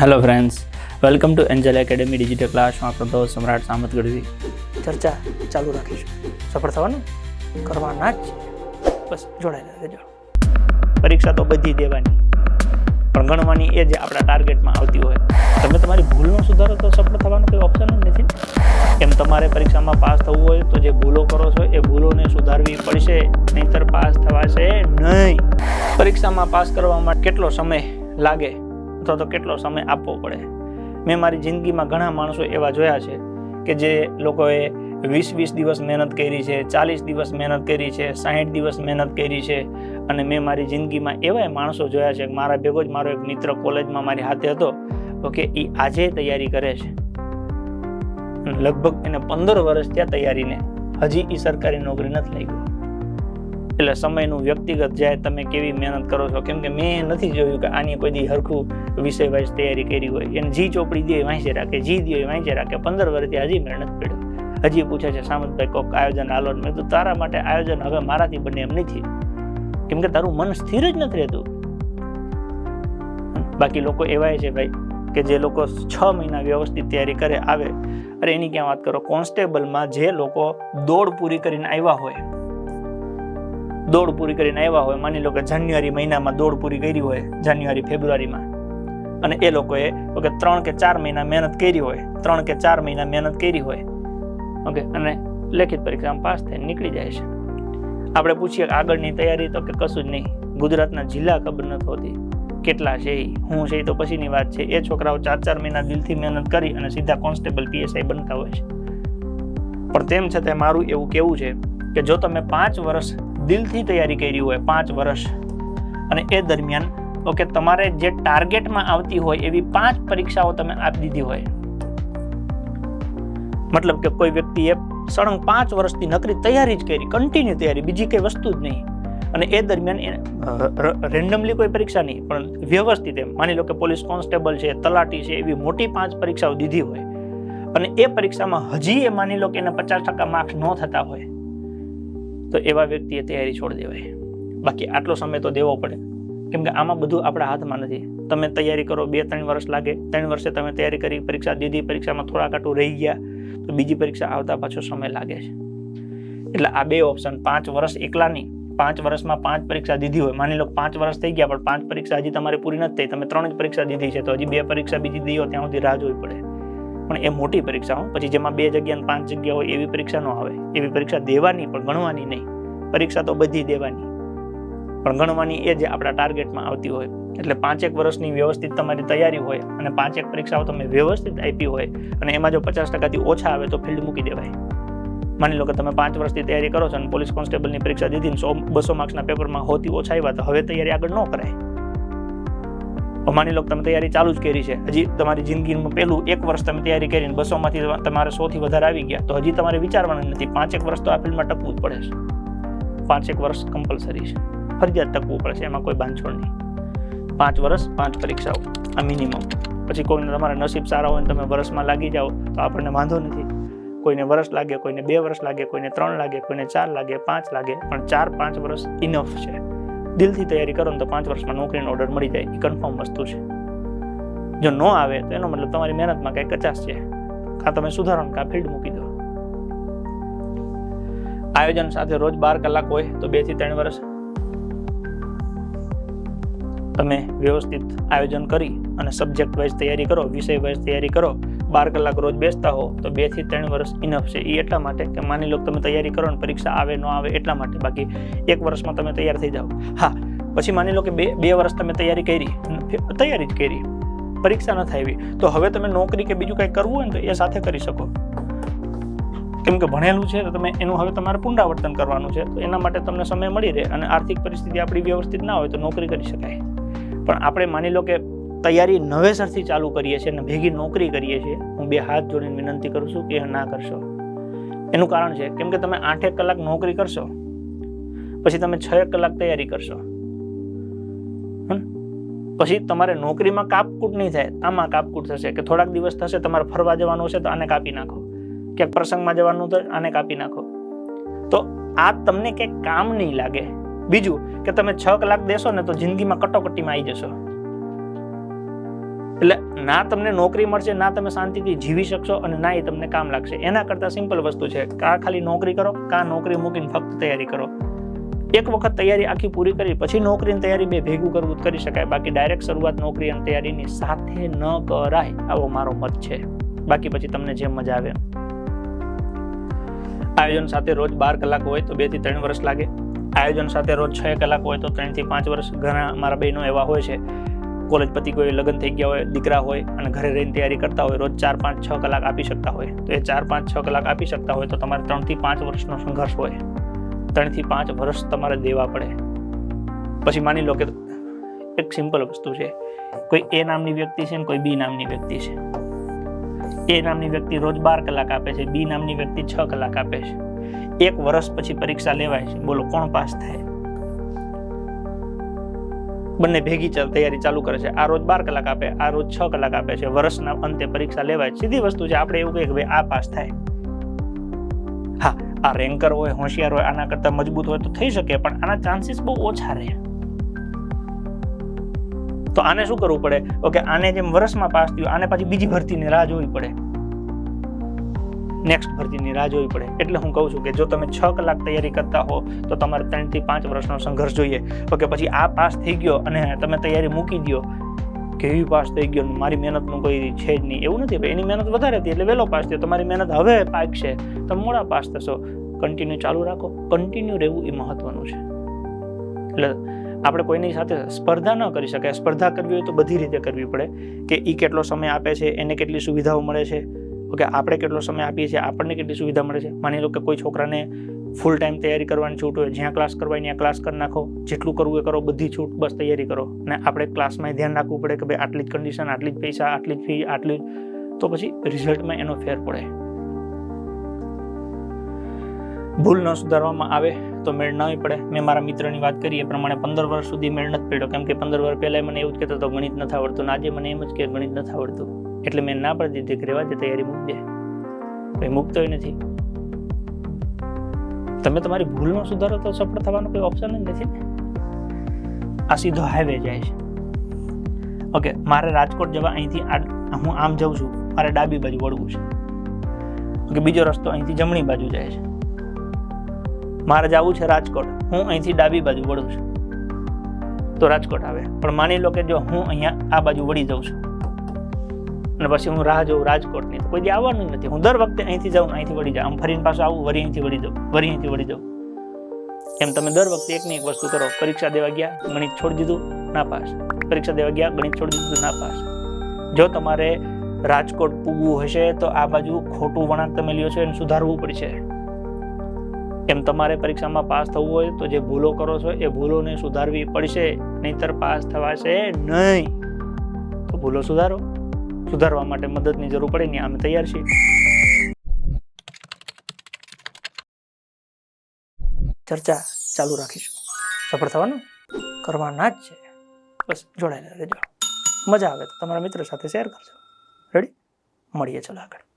Hello friends welcome to Angel Academy digital ક્લાસમાં આપણો સમ્રાટ સામત ગઢવી. ચર્ચા ચાલુ રાખીશું. સફળ થવાનું? કરવાના જ બસ જોડાયેલા રહેજો પરીક્ષા તો બધી દેવાની. પણ ગણવાની એ જે આપણા ટાર્ગેટમાં આવતી હોય. તમે તમારી ભૂલનો સુધારો તો સફળ થવાનો કોઈ ઓપ્શન જ નથી. એમ તમારે પરીક્ષામાં પાસ થવું હોય તો જે ભૂલો કરો છો એ ભૂલોને સુધારવી પડશે, નહીંતર પાસ થવાશે નહીં. પરીક્ષામાં પાસ કરવામાં કેટલો સમય લાગે? અથવા તો કેટલો સમય આપવો પડે. મેં મારી જિંદગીમાં ઘણા માણસો એવા જોયા છે કે જે લોકોએ વીસ વીસ દિવસ મહેનત કરી છે, ચાલીસ દિવસ મહેનત કરી છે, સાહીઠ દિવસ મહેનત કરી છે અને મેં મારી જિંદગીમાં એવા માણસો જોયા છે કે મારા ભેગો જ મારો એક મિત્ર કોલેજમાં મારી હાથે હતો ઓકે એ આજે તૈયારી કરે છે. લગભગ એને પંદર વર્ષ ત્યાં તૈયારીને. હજી એ સરકારી નોકરી નથી લાગ્યું. એટલે સમયનું વ્યક્તિગત જાય તમે કેવી મહેનત કરો છો? કેમ કે મેં નથી જોયું કે આની કોઈ દી હરખું વિષય વાઇઝ તૈયારી કરી હોય. એને જી ચોપડી દે વાંચી રાખે, જી દે વાંચી રાખે. પંદર વર્ષથી હજી મહેનત પડ્યો. હજી પૂછે છે, સામંતભાઈ, કોક આયોજન હાલો મેં તો તારા માટે આયોજન હવે મારાથી બને એમ નથી. કેમ કે તારું મન સ્થિર જ નથી રહેતું. બાકી લોકો એવાય છે ભાઈ કે જે લોકો છ મહિના વ્યવસ્થિત તૈયારી કરે, આવે. અરે એની ક્યાં વાત કરો? કોન્સ્ટેબલમાં જે લોકો દોડ પૂરી કરીને આવ્યા હોય દોડ પૂરી કરીને આવ્યા હોય, માની લો કે જાન્યુઆરી મહિનામાં દોડ પૂરી કરી હોય, જાન્યુઆરી, ફેબ્રુઆરીમાં. અને એ લોકોએ ઓકે, ત્રણ કે ચાર મહિના મહેનત કરી હોય, ત્રણ કે ચાર મહિના મહેનત કરી હોય. ઓકે, અને લેખિત પરીક્ષામાં પાસ થઈને નીકળી જાય છે. આપણે પૂછીએ કે આગળની તૈયારી તો કે કશું જ નહીં. ગુજરાતના જિલ્લા ખબર નથી હોતી. કેટલા છે એ હું છે તો પછીની વાત છે. એ છોકરાઓ ચાર ચાર મહિના દિલથી મહેનત કરી અને સીધા કોન્સ્ટેબલ પીએસઆઈ બનતા હોય છે. પણ તેમ છતાં મારું એવું કેવું છે કે જો તમે પાંચ વર્ષ દિલથી તૈયારી કરી હોય પાંચ વર્ષ. અને એ દરમિયાન, ઓકે, તમારે જે ટાર્ગેટમાં આવતી હોય એવી પાંચ પરીક્ષાઓ તમે આપી દીધી હોય. મતલબ કે કોઈ વ્યક્તિએ સળંગ પાંચ વર્ષથી નકરી તૈયારી જ કરી કન્ટિન્યુ તૈયારી, બીજી કઈ વસ્તુ જ નહીં. અને એ દરમિયાન રેન્ડમલી કોઈ પરીક્ષા નહીં, પણ વ્યવસ્થિત એમ. માની લો કે પોલીસ કોન્સ્ટેબલ છે, તલાટી છે, એવી મોટી પાંચ પરીક્ષાઓ દીધી હોય. અને એ પરીક્ષામાં હજી એ માની લો કે એને પચાસ ટકા માર્ક્સ ન થતા હોય. તો એવા વ્યક્તિએ તૈયારી છોડી દેવાય. બાકી આટલો સમય તો દેવો પડે. કેમ કે આમાં બધું આપણા હાથમાં નથી. તમે તૈયારી કરો બે ત્રણ વર્ષ લાગે, ત્રણ વર્ષે તમે તૈયારી કરી, પરીક્ષા દીધી, પરીક્ષામાં થોડા કાટું રહી ગયા, તો બીજી પરીક્ષા આવતા પાછો સમય લાગે છે. એટલે આ બે ઓપ્શન પાંચ વર્ષ એકલાની પાંચ વર્ષમાં પાંચ પરીક્ષા દીધી હોય. માની લો પાંચ વર્ષ થઈ ગયા, પણ પાંચ પરીક્ષા હજી તમારે પૂરી નથી થઈ. તમે ત્રણ જ પરીક્ષા દીધી છે, તો હજી બે પરીક્ષા બીજી દીધો ત્યાં સુધી રાહ જોવી પડે. પણ એ મોટી પરીક્ષાઓ પછી જેમાં બે જગ્યાને પાંચ જગ્યા હોય એવી પરીક્ષા ન આવે. એવી પરીક્ષા દેવાની પણ ગણવાની નહીં. પરીક્ષા તો બધી દેવાની. પણ ગણવાની એ જે આપણા ટાર્ગેટમાં આવતી હોય. એટલે પાંચેક વર્ષની વ્યવસ્થિત તમારી તૈયારી હોય અને પાંચેક પરીક્ષાઓ તમે વ્યવસ્થિત આપી હોય અને એમાં જો પચાસ ટકાથી ઓછા આવે તો ફિલ્ડ મૂકી દેવાય. માની લો કે તમે પાંચ વર્ષથી તૈયારી કરો છો અને પોલીસ કોન્સ્ટેબલની પરીક્ષા દીધી સો, બસો માર્ક્સના પેપરમાં હોતી ઓછા આવ્યા તો હવે તૈયારી આગળ ન કરાય. માની લો તમે તૈયારી ચાલુ જ કરી છે. હજી તમારી જિંદગીમાં પહેલું એક વર્ષ તમે તૈયારી કરીને બસોમાંથી તમારે સોથી વધારે આવી ગયા, તો હજી તમારે વિચારવાનું નથી. પાંચેક વર્ષ તો આ ફિલ્ડમાં ટકવું જ પડે છે. પાંચેક વર્ષ કમ્પલસરી છે. ફરજિયાત ટકવું પડે છે, એમાં કોઈ બાંધછોડ નહીં. પાંચ વર્ષ, પાંચ પરીક્ષાઓ, આ મિનિમમ પછી કોઈને તમારા નસીબ સારા હોય તમે વર્ષમાં લાગી જાઓ, તો આપણને વાંધો નથી. કોઈને વર્ષ લાગે, કોઈને બે વર્ષ લાગે, કોઈને ત્રણ લાગે, કોઈને ચાર લાગે, પાંચ લાગે, પણ ચાર પાંચ વર્ષ ઇનફ છે. દિલથી તૈયારી કરો ને તો પાંચ વર્ષમાં નોકરીનો ઓર્ડર મળી જાય. એ કન્ફર્મ વસ્તુ છે. જો ન આવે તો એનો મતલબ તમારી મહેનતમાં કંઈ કચાશ છે. કાં તમે સુધારો કાં ફિલ્ડ મૂકી દો. આયોજન સાથે રોજ બાર કલાક હોય તો બેથી ત્રણ વર્ષ તમે વ્યવસ્થિત આયોજન કરી અને સબ્જેક્ટ વાઇઝ તૈયારી કરો વિષય વાઇઝ તૈયારી કરો. બાર કલાક રોજ બેસતા હો, તો બેથી ત્રણ વર્ષ ઇનફ છે. એ એટલા માટે કે માની લો તમે તૈયારી કરો ને પરીક્ષા આવે, ન આવે એટલા માટે. બાકી એક વર્ષમાં તમે તૈયાર થઈ જાઓ. હા, પછી માની લો કે બે બે વર્ષ તમે તૈયારી કરી તૈયારી જ કરી. પરીક્ષા ન થાય એવી. તો હવે તમે નોકરી કે બીજું કંઈ કરવું હોય ને તો એ સાથે કરી શકો. કેમ કે ભણેલું છે, તો તમે એનું હવે તમારે પુનરાવર્તન કરવાનું છે, તો એના માટે તમને સમય મળી રહે અને આર્થિક પરિસ્થિતિ આપણી વ્યવસ્થિત ના હોય તો નોકરી કરી શકાય. પણ આપણે માની લો કે તૈયારી નવેસરથી ચાલુ કરીએ છીએ અને ભેગી નોકરી કરીએ છીએ. હું બે હાથ જોડીને વિનંતી કરું છું કે ના કરશો. એનું કારણ છે, કેમ કે તમે આઠેક કલાક નોકરી કરશો, પછી તમે છ એક કલાક તૈયારી કરશો? પછી તમારે નોકરીમાં કાપકૂટ નહીં થાય. આમાં કાપકૂટ થશે કે થોડાક દિવસ થશે, તમારે ફરવા જવાનું હશે તો આને કાપી નાખો. ક્યાંક પ્રસંગમાં જવાનું તો આને કાપી નાખો. તો આ તમને ક્યાંક કામ નહીં લાગે. બીજું કે તમે છ કલાક દેશો ને તો જિંદગીમાં કટોકટીમાં આવી જશો. એટલે ના તમને નોકરી મળશે, ના તમે શાંતિથી જીવી શકશો અને ના એ તમને કામ લાગશે. એના કરતાં સિમ્પલ વસ્તુ છે. કા ખાલી નોકરી કરો, કા નોકરી મૂકીને ફક્ત તૈયારી કરો. એક વખત તૈયારી આખી પૂરી કરી, પછી નોકરીની તૈયારી બે ભેગું કરવું, કરી શકાય. બાકી ડાયરેક્ટ શરૂઆત નોકરી અને તૈયારીની સાથે ન કરાય, આવો મારો મત છે. બાકી પછી તમને જેમ મજા આવે આયોજન સાથે રોજ બાર કલાક હોય તો બેથી ત્રણ વર્ષ લાગે. આયોજન સાથે રોજ છ કલાક હોય તો ત્રણથી પાંચ વર્ષ. ઘણા મારા બહેનો એવા હોય છે. કોલેજ પતિ કોઈ લગ્ન થઈ ગયા હોય, દીકરા હોય અને ઘરે રહીને તૈયારી કરતા હોય, રોજ ચાર, પાંચ, છ કલાક આપી શકતા હોય. તો એ ચાર, પાંચ, છ કલાક આપી શકતા હોય તો તમારે ત્રણથી પાંચ વર્ષનો સંઘર્ષ હોય. ત્રણથી પાંચ વર્ષ તમારે દેવા પડે. પછી માની લો કે એક સિમ્પલ વસ્તુ છે. કોઈ એ નામની વ્યક્તિ છે ને કોઈ બી નામની વ્યક્તિ છે. એ નામની વ્યક્તિ રોજ બાર કલાક આપે છે બી નામની વ્યક્તિ છ કલાક આપે છે. એક વર્ષ પછી પરીક્ષા લેવાય છે. બોલો, કોણ પાસ થાય? બંને ભેગી તૈયારી ચાલુ કરે છે. આ રોજ બાર કલાક આપે, આ રોજ છ કલાક આપે છે. વર્ષના અંતે પરીક્ષા લેવાય. સીધી વસ્તુ છે, આપણે એવું કહીએ કે ભાઈ, આ પાસ થાય. હા, આ રેન્કર હોય, હોશિયાર હોય, આના કરતાં મજબૂત હોય તો થઈ શકે, પણ આના ચાન્સીસ બહુ ઓછા રહે. તો આને શું કરવું પડે? ઓકે, આને જેમ વર્ષમાં પાસ થયું, આને પાછી બીજી ભરતીની રાહ જોવી પડે. નેક્સ્ટ ભરતીની રાહ જોવી પડે. એટલે હું કહું છું કે જો તમે છ કલાક તૈયારી કરતા હો, તો તમારે ત્રણથી પાંચ વર્ષનો સંઘર્ષ જોઈએ. ઓકે, પછી આ પાસ થઈ ગયો અને તમે તૈયારી મૂકી દો કેવી પાસ થઈ ગયો? મારી મહેનતનું કોઈ છે જ નહીં. એવું નથી એની મહેનત વધારે હતી એટલે વહેલો પાસ થયો. તમારી મહેનત હવે પાકશે તમે મોડા પાસ થશો. કન્ટિન્યુ ચાલુ રાખો. કન્ટિન્યુ રહેવું એ મહત્વનું છે. એટલે આપણે કોઈની સાથે સ્પર્ધા ન કરી શકાય. સ્પર્ધા કરવી હોય તો બધી રીતે કરવી પડે કે એ કેટલો સમય આપે છે, એને કેટલી સુવિધાઓ મળે છે. ઓકે, આપણે કેટલો સમય આપીએ છીએ, આપણને કેટલી સુવિધા મળે છે? માની લો કે કોઈ છોકરાને ફૂલ ટાઈમ તૈયારી કરવાની છૂટ હોય, જ્યાં ક્લાસ કરવા ત્યાં ક્લાસ કરી નાખો, જેટલું કરવું એ કરો, બધી છૂટ બસ તૈયારી કરો. અને આપણે ક્લાસમાં ધ્યાન રાખવું પડે કે ભાઈ આટલી જ કન્ડિશન આટલી જ પૈસા, આટલી જ ફી આટલી તો પછી રિઝલ્ટમાં એનો ફેર પડે. ભૂલ ન સુધારવામાં આવે તો મેળ નહીં પડે. મેં મારા મિત્રની વાત કરી, એ પ્રમાણે પંદર વર્ષ સુધી મેળ નથી પડ્યો. કેમ કે પંદર વર્ષ પહેલાં મને એવું જ કહેતો હતો, ગણિત નથી આવડતું. ને આજે મને એમ જ કે ગણિત નથી આવડતું. એટલે મેં ના પાડી દીધી કે રહેવા દે તૈયારી મૂકજે કંઈ મૂકતોય નથી. તમે તમારી ભૂલનો સુધારો તો સફળ થવાનો કોઈ ઓપ્શન જ નથી ને? આ સીધો હાઈવે જાય છે. ઓકે મારે રાજકોટ જવા અહીંથી હું આમ જાઉં છું, મારે ડાબી બાજુ વળવું છે. ઓકે બીજો રસ્તો અહીંથી જમણી બાજુ જાય છે. મારે જવું છે રાજકોટ, હું અહીંથી ડાબી બાજુ વળું છું. તો રાજકોટ આવે. પણ માની લો કે જો હું અહીંયા આ બાજુ વળી જાઉં છું. અને પછી હું રાહ જોઉં રાજકોટની. કોઈ દી આવવાનું નથી. હું દર વખતે અહીંથી જાઉં અહીંથી વળી જાઉં. આમ ફરીને પાછું આવું, વળી અહીંથી વળી જાઉં, વળી અહીંથી વળી જાઉં. એમ તમે દર વખતે એકની એક વસ્તુ કરો. પરીક્ષા દેવા ગયા, ગણિત છોડી દીધું, ના પાસ. પરીક્ષા દેવા ગયા, ગણિત છોડી દીધું, ના પાસ. જો તમારે રાજકોટ પૂગવું હશે, તો આ બાજુ ખોટું વળાંક તમે લ્યો છો, એને સુધારવું પડશે. એમ તમારે પરીક્ષામાં પાસ થવું હોય, તો જે ભૂલો કરો છો, એ ભૂલોને સુધારવી પડશે. નહીતર પાસ થવાશે નહીં. તો ભૂલો સુધારો. સુધારવા માટે મદદની જરૂર પડે ને અમે તૈયાર છીએ. ચર્ચા ચાલુ રાખીશું. સફળ થવાનું કરવાના જ છે. બસ જોડાયેલા રહેજો. મજા આવે તો તમારા મિત્રો સાથે શેર કરજો. રેડી મળીએ ચલો આગળ.